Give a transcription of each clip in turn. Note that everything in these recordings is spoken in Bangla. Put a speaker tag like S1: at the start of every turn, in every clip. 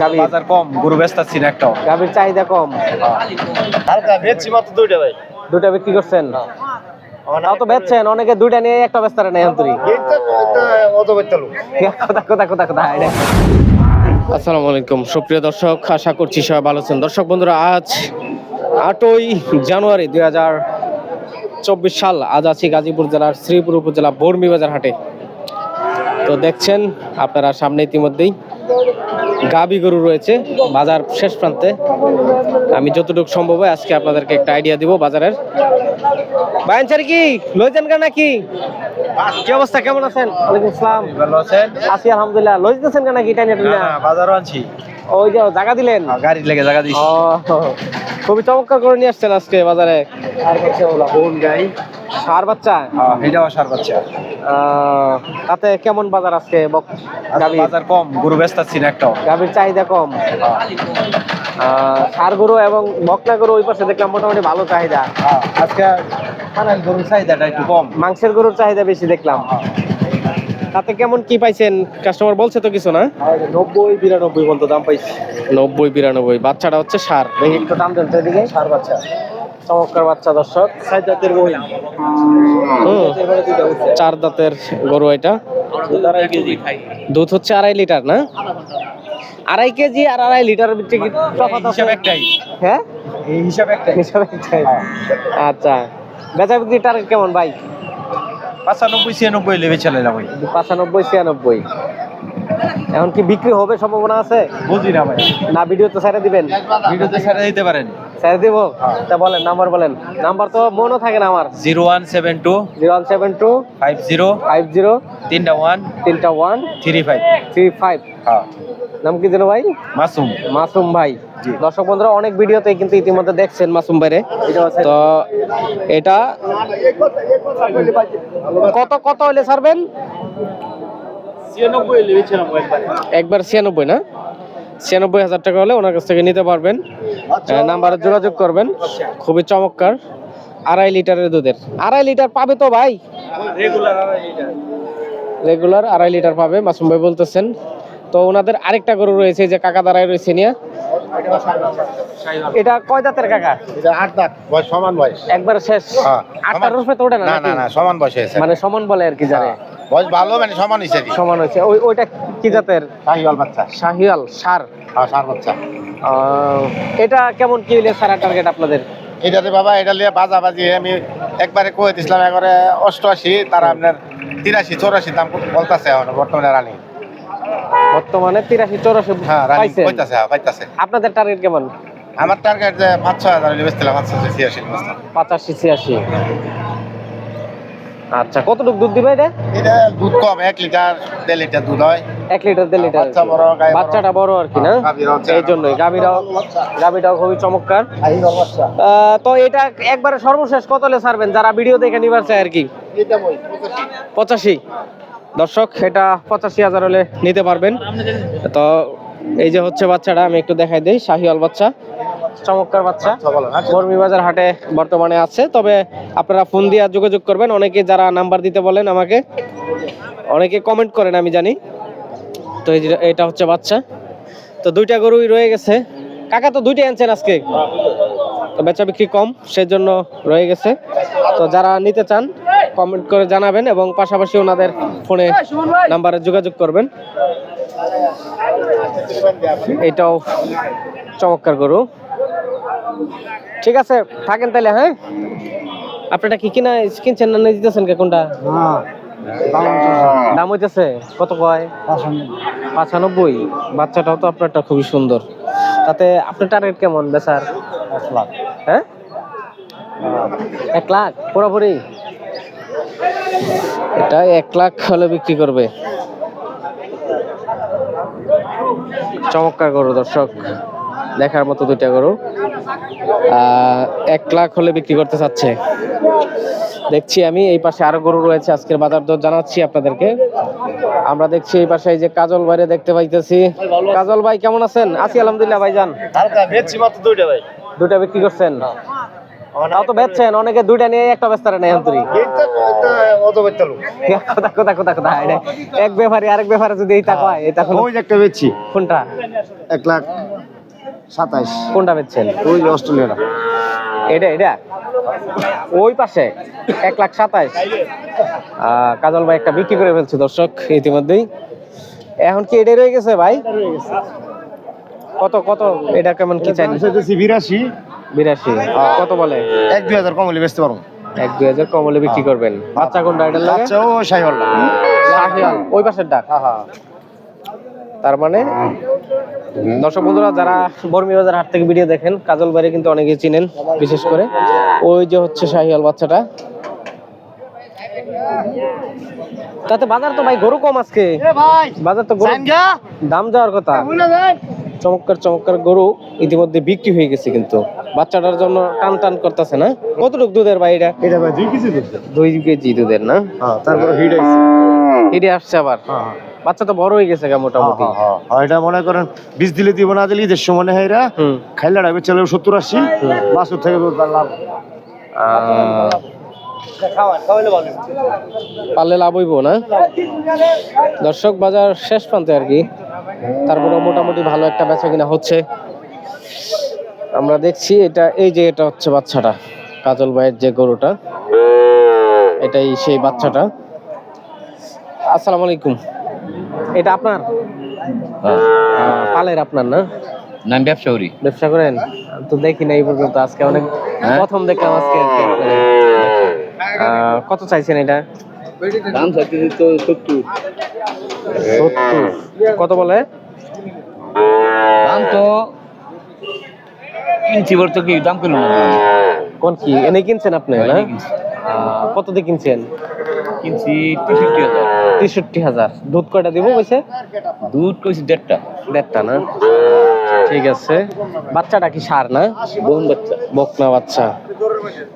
S1: গাভীর।
S2: বাজার কম গরু না একটাও।
S1: গাভীর চাহিদা কম।
S2: হালকা বেচছি মাত্র দুইটা ভাই।
S1: দুটা বিক্রি করছেন? তাও তো বেচছেন অনেকে দুইটা নিয়ে একটা নেই অন্তরি কথা কথা কথা কথা আসসালামু আলাইকুম সুপ্রিয় দর্শক আশা করছি সবাই ভালো আছেন। দর্শক বন্ধুরা আজ আটই জানুয়ারি দুই হাজার চব্বিশ সাল আজ আছি গাজীপুর জেলার শ্রীপুর উপজেলা বর্মি বাজার হাটে। তো দেখছেন আপনারা সামনে ইতিমধ্যেই গাবি গরু রয়েছে বাজার শেষ প্রান্তে। আমি যতটুকু সম্ভব হয় আজকে আপনাদেরকে একটা আইডিয়া দিব বাজারের। বায়ানচারি কি? লইছেন কেন নাকি? কি অবস্থা? কেমন আছেন? ওয়ালাইকুম আসসালাম।
S2: ভালো আছেন?
S1: আছি আলহামদুলিল্লাহ। লইতেছেন কেন নাকি টাইনে
S2: না, না, বাজারও আনছি।
S1: ওই যে জায়গা দিলেন?
S2: গাড়ি লেগে জায়গা দিছি
S1: খুবই চমৎকার করে নিয়ে আসছেন আজকে বাজারে।
S2: কোন গাই।
S1: সার বাচ্চা?
S2: হ্যাঁ এটাও সার বাচ্চা।
S1: তাতে কেমন বাজার আজকে বক-
S2: বাজার কম গরু ব্যস্ত আছি না একটাও।
S1: গাভীর চাহিদা কম। আহ, ষাঁড় গরু এবং বকনা গরু ওই পাশে দেখলাম মোটামুটি ভালো চাহিদা।
S2: হ্যাঁ, আজকে ফাইনাল গরুর চাহিদাটা একটু কম।
S1: মাংসের গরুর চাহিদা বেশি দেখলাম। তাতে কেমন কি পাইছেন? কাস্টমার বলছে তো কিছু না?
S2: নব্বই বিরানব্বই পর্যন্ত দাম পাইছি।
S1: নব্বই বিরানব্বই। বাচ্চাটা হচ্ছে সার। দেখি একটু দাম দেন এদিকে।
S2: সার বাচ্চা।
S1: চমৎকার বাচ্চা দর্শক।
S2: সাত জাতের বই
S1: চার দাঁতের গরু এটা। দুধ হচ্ছে আড়াই লিটার না? আড়াই কেজি আর আড়াই তফাৎ
S2: হিসাব একটাই।
S1: হ্যাঁ?
S2: হিসাব একটাই।
S1: হিসাব একটাই।
S2: হ্যাঁ।
S1: আচ্ছা। বেচা বিক্রি টার্গেট কেমন ভাই?
S2: পাঁচানব্বই ছিয়ানব্বই লেবে চালাইলাম ওই
S1: পাঁচানব্বই ছিয়ানব্বই। এখন কি বিক্রি হবে সম্ভাবনা আছে?
S2: বুঝি না ভাই।
S1: না ভিডিও তো ছেড়ে দিবেন।
S2: ভিডিওতে ছেড়ে দিতে পারেন।
S1: ছেড়ে দিব? তা বলেন নাম্বার বলেন। নাম্বার তো মনেও থাকে না আমার।
S2: Zero one seven two
S1: zero one seven two
S2: five zero
S1: five zero
S2: তিনটা ওয়ান
S1: তিনটা one
S2: three five.
S1: Three five.
S2: হ্যাঁ।
S1: নাম কি যেন ভাই?
S2: মাসুম।
S1: মাসুম ভাই। দর্শক বন্ধুরা অনেক ভিডিওতে কিন্তু ইতিমধ্যে দেখছেন মাসুম ভাইরে। তো এটা কত কত হলে ছাড়বেন? একবার ছিয়ানব্বই না? ছিয়ানব্বই হাজার টাকা হলে ওনার কাছ থেকে নিতে পারবেন। নাম্বারে যোগাযোগ করবেন। খুবই চমৎকার। আড়াই লিটারের দুধের। আড়াই লিটার পাবে তো ভাই? রেগুলার আড়াই লিটার। পাবে মাসুম ভাই বলতেছেন। তো ওনাদের আরেকটা গরু রয়েছে যে কাকা দাঁড়ায় রয়েছে নিয়ে। এটা কয় দাঁতের কাকা?
S3: এটা আট দাঁত বয়স সমান বয়স।
S1: একবার শেষ।
S3: হ্যাঁ, সমান।
S1: রূপে তো ওঠে না
S3: না না সমান বয়স হয়েছে।
S1: মানে সমান বলে আর কি জানে।
S3: বয়স ভালো মানে সমান হয়েছে
S1: সমান হয়েছে। ওই ওইটা কি জাতের?
S3: শাহিওয়াল বাচ্চা।
S1: শাহিয়াল সার।
S3: হ্যাঁ সার বাচ্চা।
S1: এটা কেমন কি হইলে সারা টার্গেট আপনাদের?
S3: এটাতে বাবা এটা নিয়ে বাজা বাজি আমি একবারে কয়ে দিছিলাম একবারে অষ্টআশি তারা আপনার তিরাশি চৌরাশি দাম বলতেছে এখন বর্তমানে রানি।
S1: বর্তমানে তিরাশি চৌরাশি
S3: হ্যাঁ রানি
S1: পাইছেন।
S3: কইতাছে হ্যাঁ পাইতাছে।
S1: আপনাদের টার্গেট কেমন?
S3: আমার টার্গেট যে পাঁচ ছয় হাজার বেচছিলাম পাঁচ ছয় ছিয়াশি।
S1: পঁচাশি ছিয়াশি। আচ্ছা কতটুকু দুধ দিবে এটা?
S3: এটা দুধ কম এক লিটার দেড় লিটার দুধ হয়।
S1: এক লিটার দেড় লিটার।
S3: বাচ্চা বড়।
S1: বাচ্চাটা বড় আর কি না?
S3: হচ্ছে
S1: এই জন্যই। গাভীরাও গাভীটাও খুবই চমৎকার। তো এটা একবারে সর্বশেষ কত হলে ছাড়বেন? যারা ভিডিও দেখে নিবার চায় আর কি।
S3: পঁচাশি।
S1: দর্শক এটা পঁচাশি হাজার হলে নিতে পারবেন। তো এই যে হচ্ছে বাচ্চাটা আমি একটু দেখাই দিই শাহিওয়াল বাচ্চা। চমৎকার বাচ্চা।
S3: আচ্ছা, হ্যাঁ।
S1: বর্মি বাজার হাটে বর্তমানে আছে। তবে আপনারা ফোন দিয়ে যোগাযোগ করবেন। অনেকে যারা নাম্বার দিতে বলেন আমাকে অনেকে কমেন্ট করেন আমি জানি। তো এটা হচ্ছে বাচ্চা। তো দুইটা গরুই রয়ে গেছে। কাকা তো দুইটাই আনছেন আজকে? তো বেচা বিক্রি কম সেজন্য রয়ে গেছে। তো যারা নিতে চান কমেন্ট করে জানাবেন এবং পাশাপাশি ওনাদের ফোনে নাম্বারে যোগাযোগ করবেন। এটাও চমৎকার গরু। ঠিক আছে থাকেন তাহলে হ্যাঁ? আপনারা কি কিনা কিনছেন না নিয়ে দিতেছেন কে কোনটা? দাম হইতেছে। কত কয়? পাঁচানব্বই। বাচ্চাটাও তো আপনারটা খুবই সুন্দর। তাতে আপনার টার্গেট কেমন বেচার? হ্যাঁ? এক লাখ পুরোপুরি? এটা এক লাখ হলে বিক্রি করবে। চমৎকার করো দর্শক। দেখার মতো দুইটা গরু। এক লাখ হলে বিক্রি করতে চাচ্ছে। দেখছি আমি এই পাশে আরও গরু রয়েছে আজকের বাজার দর জানাচ্ছি আপনাদেরকে। আমরা দেখছি এই পাশে এই যে কাজল বাইরে দেখতে পাইতেছি। কাজল ভাই কেমন আছেন? আছি আলহামদুলিল্লাহ
S2: ভাই যান দুইটা ভাই।
S1: দুইটা বিক্রি করছেন? তাও তো বেচছেন অনেকে দুইটা নিয়ে একটা নেই অন্তরি কথা কথা কথা কথা এক ব্যাপারে আরেক ব্যাপারে যদি এই টাকা হয়
S3: ওই একটা বেচছি।
S1: কোনটা?
S3: এক লাখ সাতাইশ।
S1: কোনটা বেচছেন?
S3: ওই অস্ট্রেলিয়াটা।
S1: এটা এটা ওই পাশে এক লাখ সাতাইশ। কাজল ভাই একটা বিক্রি করে ফেলছে দর্শক ইতিমধ্যেই। এখন কি এটাই রয়ে গেছে ভাই? কত কত এটা কেমন কি চাই?
S3: বিরাশি।
S1: বিরাশি। কত বলে?
S3: এক দুই হাজার কমলে বেচতে পারব।
S1: এক দুই হাজার কমলে বিক্রি করবেন। বাচ্চা কোনটা এটার লাগে?
S3: আচ্ছা ও সাইহল্লা
S1: শাহিওয়াল, ওই পাশের ডাক তার মানে দর্শক বন্ধুরা যারা বর্মি বাজার হাট থেকে ভিডিও দেখেন কাজল বাড়ি কিন্তু অনেকেই চিনেন বিশেষ করে। ওই যে হচ্ছে শাহিয়াল বাচ্চাটা। তাতে বাজার তো ভাই গরু কম আজকে। বাজার তো গরু দাম যাওয়ার কথা। চমৎকার চমৎকার গরু ইতিমধ্যে বিক্রি হয়ে গেছে কিন্তু। বাচ্চাটার জন্য টান টান করতেছে না? কতটুকু দুধের ভাই এটা?
S3: এটা ভাই দুই কেজি দিচ্ছে
S1: দুই কেজি দুধের না?
S3: হ্যাঁ তারপরে হিট
S1: এটি আসছে আবার।
S3: হ্যাঁ।
S1: বাচ্চা তো বড় হয়ে গেছে গা মোটামুটি।
S3: হ্যাঁ, হ্যাঁ, এটা মনে করেন বীজ দিলে দিব না দিলে ঈদের সময় হেরা
S1: হুম।
S3: খাইলে রাখবে চলে সত্তর আশি। বাসুর থেকে লাভ।
S1: পারলে লাভ হইব না? দর্শক বাজার শেষ প্রান্তে আর কি। তারপরে মোটামুটি ভালো একটা বেচা কিনা হচ্ছে। আমরা দেখছি এটা এই যে এটা হচ্ছে বাচ্চাটা কাজল ভাইয়ের যে গরুটা এটাই সেই বাচ্চাটা। আসসালামু আলাইকুম। এটা আপনার? পালের আপনার না?
S2: ব্যবসা করি
S1: ব্যবসা করেন? তো দেখি না এই পর্যন্ত আজকে অনেক
S2: হ্যাঁ?
S1: প্রথম দেখলাম আজকে। কত চাইছেন এটা?
S2: দাম চাইতেছি তো সত্তর।
S1: সত্তর। কত বলে?
S2: দাম তো কিনছি বলতো কি দাম পেল না।
S1: কোন কি? এনে কিনছেন আপনি না? আহ, কত দিয়ে কিনছেন?
S2: কিনছি তেষট্টি হাজার।
S1: তেষট্টি হাজার দুধ কয়টা দিব কইছে?
S2: দুধ কইছি দেড়টা।
S1: দেড়টা না? ঠিক আছে। বাচ্চাটা কি সার না?
S2: বোন বাচ্চা।
S1: বকনা বাচ্চা।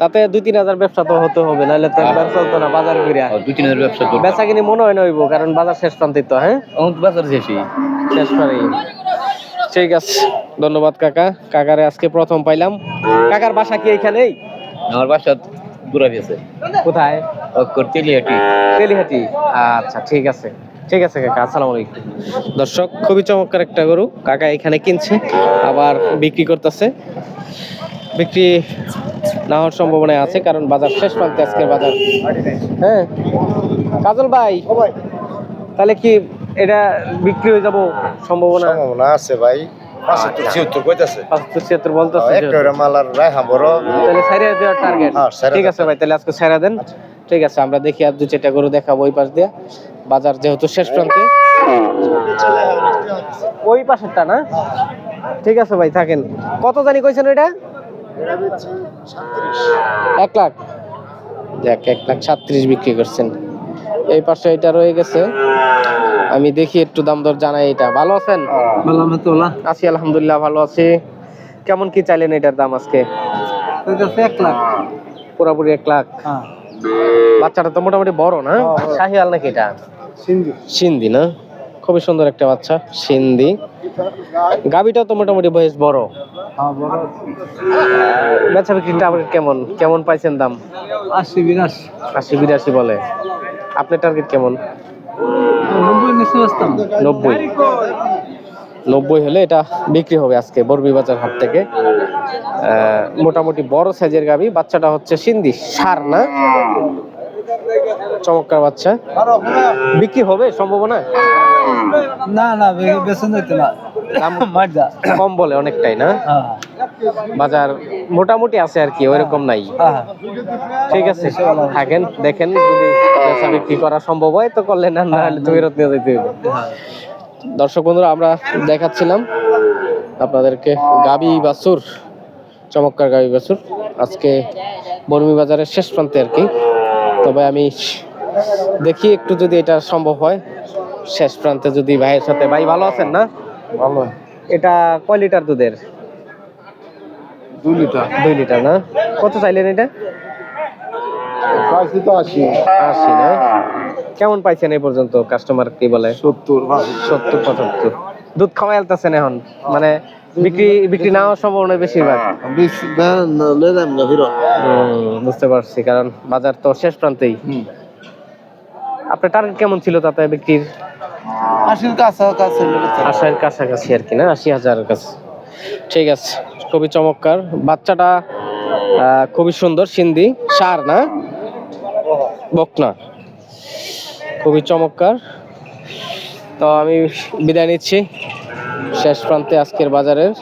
S1: তাতে দুই তিন হাজার ব্যবসা তো হতে হবে নাহলে তো একবার চলতো না বাজার
S2: আর দুই তিন হাজার ব্যবসা
S1: বেচা কিনি মনে হয় না হইব কারণ বাজার শেষ প্রান্তে তো হ্যাঁ?
S2: বাজার শেষই।
S1: শেষ পারি ঠিক আছে ধন্যবাদ কাকা। কাকারে আজকে প্রথম পাইলাম। কাকার বাসা কি এইখানেই?
S2: আমার বাসা দূরা গেছে
S1: কোথায়?
S2: করতে লিয়াটি
S1: তেলিহাটি। আচ্ছা ঠিক আছে। ঠিক আছে কাকা আসসালামু আলাইকুম। দর্শক খুবই চমৎকার একটা গরু। কাকা এখানে কিনছে আবার বিক্রি করতেছে। বিক্রি না হওয়ার সম্ভাবনা আছে কারণ বাজার শেষ প্রান্তে আজকের বাজার। হ্যাঁ কাজল ভাই তাহলে কি এটা বিক্রি হয়ে যাব সম্ভাবনা?
S3: সম্ভাবনা আছে ভাই।
S1: টার্গেট
S3: হ্যাঁ,
S1: ঠিক আছে ভাই তাহলে আজকে সাইরা দেন। ঠিক আছে আমরা দেখি আর দু চারটা গরু দেখাবো ওই পাশ দিয়ে। বাজার যেহেতু শেষ প্রান্তে। ওই পাশেরটা না? ঠিক আছে ভাই থাকেন। কত জানি কইছেন এটা? এক লাখ। দেখ এক লাখ সাত্রিশ বিক্রি করছেন। এই পাশে এটা রয়ে গেছে। আমি দেখি একটু দাম দর জানাই এটা। ভালো আছেন? আছি আলহামদুলিল্লাহ ভালো আছি। কেমন কি চাইলেন এটার দাম আজকে?
S4: এক লাখ।
S1: পুরোপুরি এক লাখ।
S4: হ্যাঁ।
S1: বাচ্চাটা তো মোটামুটি বড় না? শাহিয়াল নাকি এটা?
S4: সিন্ধু।
S1: না? খুবই সুন্দর একটা বাচ্চা সিন্ধি। গাবিটাও তো মোটামুটি বয়স বড়।
S4: হ্যাঁ বড়
S1: বেচা বিক্রিটা আবার কেমন? কেমন পাইছেন দাম?
S4: আশি বিরাশি।
S1: আশি বিরাশি বলে। আপনার টার্গেট কেমন?
S4: নব্বই
S1: নব্বই। নব্বই হলে এটা বিক্রি হবে আজকে বরবি বাজার হাট থেকে। মোটামুটি বড় সাইজের গাবি বাচ্চাটা হচ্ছে সিন্ধি সার না? চমৎকার বাচ্চা। বিক্রি হবে সম্ভাবনা?
S4: না না বে- বেতন দিতে না।
S1: কম বলে অনেকটাই না?
S4: হ্যাঁ।
S1: বাজার মোটামুটি আছে আর কি ওইরকম নাই।
S4: হ্যাঁ।
S1: ঠিক আছে থাকেন দেখেন যদি বিক্রি করা সম্ভব হয় তো করলেন না না হলে তো ফেরত নিয়ে যেতে হবে দর্শক বন্ধুরা আমরা দেখাচ্ছিলাম আপনাদেরকে গাবি বাছুর চমৎকার গাবি বাছুর। আজকে বর্মি বাজারের শেষ প্রান্তে আর কি। তবে আমি দেখি একটু যদি এটা সম্ভব হয় শেষ প্রান্তে যদি ভাইয়ের সাথে। ভাই ভালো আছেন না?
S3: ভালো।
S1: এটা কয় লিটার দুধের?
S3: দুই লিটার।
S1: দুই লিটার না? কত চাইলেন এটা?
S3: আশি।
S1: আশি না? কেমন পাইছেন এই পর্যন্ত কাস্টমার কি বলে?
S3: সত্তর
S1: সত্তর পঁচাত্তর। দুধ খাওয়াই আলতেছেন এখন। মানে বিক্রি বিক্রি হ্যাঁ, না হওয়ার সম্ভাবনা বেশিরভাগ বুঝতে পারছি কারণ বাজার তো শেষ প্রান্তেই। আপনার টার্গেট কেমন ছিল তাতে বিক্রির?
S4: আশির কাছাকাছি।
S1: আশির কাছাকাছি আর কি না? আশি হাজারের কাছে। ঠিক আছে খুবই চমৎকার। বাচ্চাটা খুবই সুন্দর সিন্ধি সার না? বক না খুবই চমৎকার। তো আমি বিদায় নিচ্ছি। শেষ প্রান্তে আজকের বাজারের